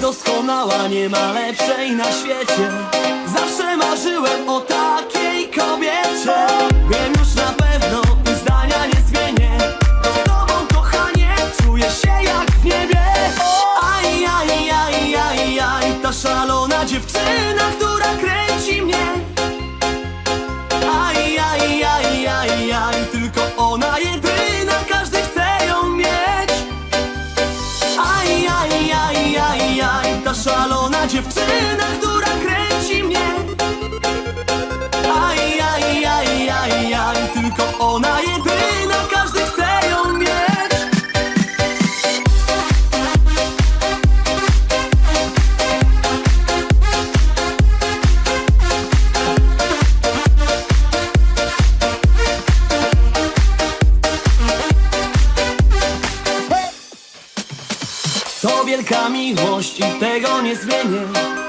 doskonała, nie ma lepszej na świecie. Zawsze marzyłem o takiej kobiecie. Wiem już na pewno i zdania nie zmienię. Z tobą kochanie czuję się jak w niebie. Aj, aj, aj, aj, aj Ta szalona dziewczyna, która kręci mnie. Aj, aj, aj, aj, aj Tylko ona szalona dziewczyna, która To wielka miłość i tego nie zmienię